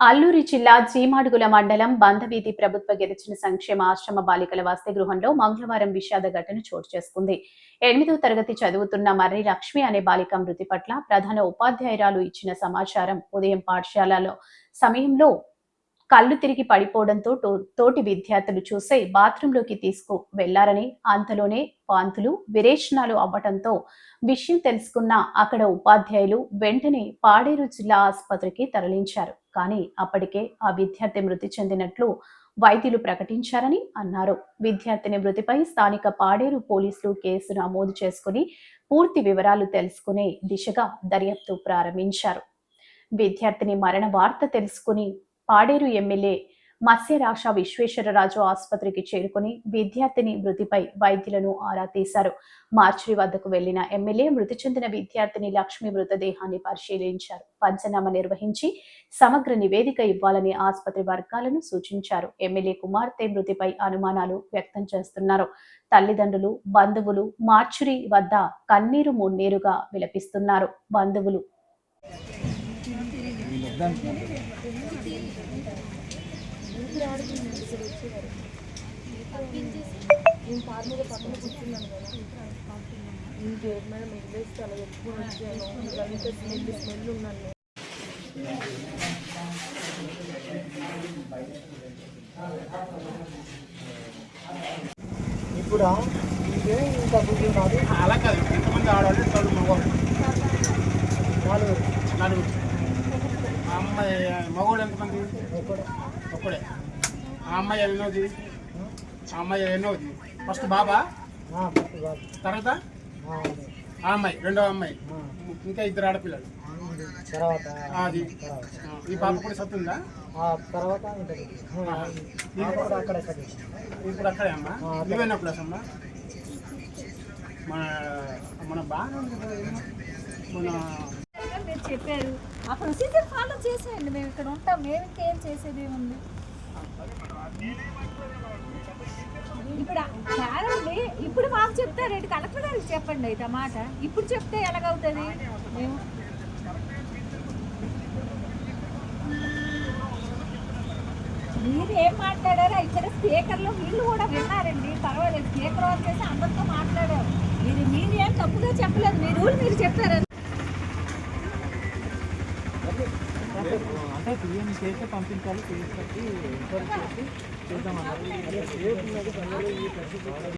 అల్లూరి జిల్లా జీమాడుగుల మండలం బంధవీధి ప్రభుత్వ గిరిజన సంక్షేమ ఆశ్రమ బాలికల వసతి గృహంలో మంగళవారం విషాద ఘటన చోటు చేసుకుంది. ఎనిమిదో తరగతి చదువుతున్న మర్రి లక్ష్మి అనే బాలిక మృతి పట్ల ప్రధాన ఉపాధ్యాయురాలు ఇచ్చిన సమాచారం ఉదయం పాఠశాలలో సమయంలో కళ్ళు తిరిగి పడిపోవడంతో తోటి విద్యార్థులు చూసే బాత్రూంలోకి తీసుకు వెళ్ళారని అంతలోనే వాంతులు విరేచనాలు అవ్వటంతో విషయం తెలుసుకున్న అక్కడ ఉపాధ్యాయులు వెంటనే పాడేరు జిల్లా ఆసుపత్రికి తరలించారు. కానీ అప్పటికే ఆ విద్యార్థి మృతి చెందినట్లు వైద్యులు ప్రకటించారని అన్నారు. విద్యార్థిని మృతిపై స్థానిక పాడేరు పోలీసులు కేసు నమోదు చేసుకుని పూర్తి వివరాలు తెలుసుకునే దిశగా దర్యాప్తు ప్రారంభించారు. విద్యార్థిని మరణ వార్త తెలుసుకుని పాడేరు ఎమ్మెల్యే మత్స్యరాశ విశ్వేశ్వరరాజు ఆసుపత్రికి చేరుకుని విద్యార్థిని మృతిపై వైద్యులను ఆరా తీశారు. మార్చిరి వద్దకు వెళ్ళిన ఎమ్మెల్యే మృతి చెందిన విద్యార్థిని లక్ష్మి మృతదేహాన్ని పరిశీలించారు. పంచనామా నిర్వహించి సమగ్ర నివేదిక ఇవ్వాలని ఆసుపత్రి వర్గాలను సూచించారు. ఎమ్మెల్యే కుమార్తె మృతిపై అనుమానాలు వ్యక్తం చేస్తున్నారు. తల్లిదండ్రులు బంధువులు మార్చురి వద్ద కన్నీరు మున్నీరుగా విలపిస్తున్నారు. బంధువులు నేను కార్ మీద పక్కన కూర్చున్నాను కదా ఇంకేం మేడం వదిలేస్తే అలా ఎప్పుడు వచ్చాను ఇదంతా స్మెల్ స్మెల్ ఉన్నాను ఇప్పుడు ఇదే ఇంకా కూర్చున్నారు అలా కాదు ఎంతమంది ఆడవాళ్ళు తోడు మగవాళ్ళు వాళ్ళు నలుగురు అమ్మాయి మగవాడు ఎంతమంది? ఎక్కడ ఒక్కడే. ఆ అమ్మాయి ఎన్నోది ఆ అమ్మాయి ఎన్నోది ఫస్ట్ బాబా. తర్వాత? ఆ, అమ్మాయి రెండో అమ్మాయి. ఇంకా ఇద్దరు ఆడపిల్లలు. తర్వాత. అది ఈ పాప కూడా సత్తుందా తర్వాత అక్కడ ఇప్పుడు అక్కడే అమ్మా. నువ్వెన్నో క్లాస్ అమ్మా మన మన బాగా ఉంది కదా. మన చెప్పారు. ఆ ప్రొసీజర్ ఫాలో చేసేయండి. మేము ఇక్కడ ఉంటాం. మేము ఇంకేం చేసేది ఏముంది? ఇప్పుడు కాదండి ఇప్పుడు మాకు చెప్తారేంటి కలెక్టర్ గారికి చెప్పండి అయితే మాట. ఇప్పుడు చెప్తే ఎలాగవుతుంది? మేము మీరు ఏం మాట్లాడారో ఇక్కడ స్పీకర్లో వీళ్ళు కూడా విన్నారండి. పర్వాలేదు. స్పీకర్ ఆన్ చేసి అందరితో మాట్లాడారు. మీరు మీరు ఏం తప్పుగా చెప్పలేదు. మీ రూల్ మీరు చెప్పారు సీఎం చేస్తే పంపించాలి చేసి ఎంక్వైరీ చేసి చేద్దామన్నారు.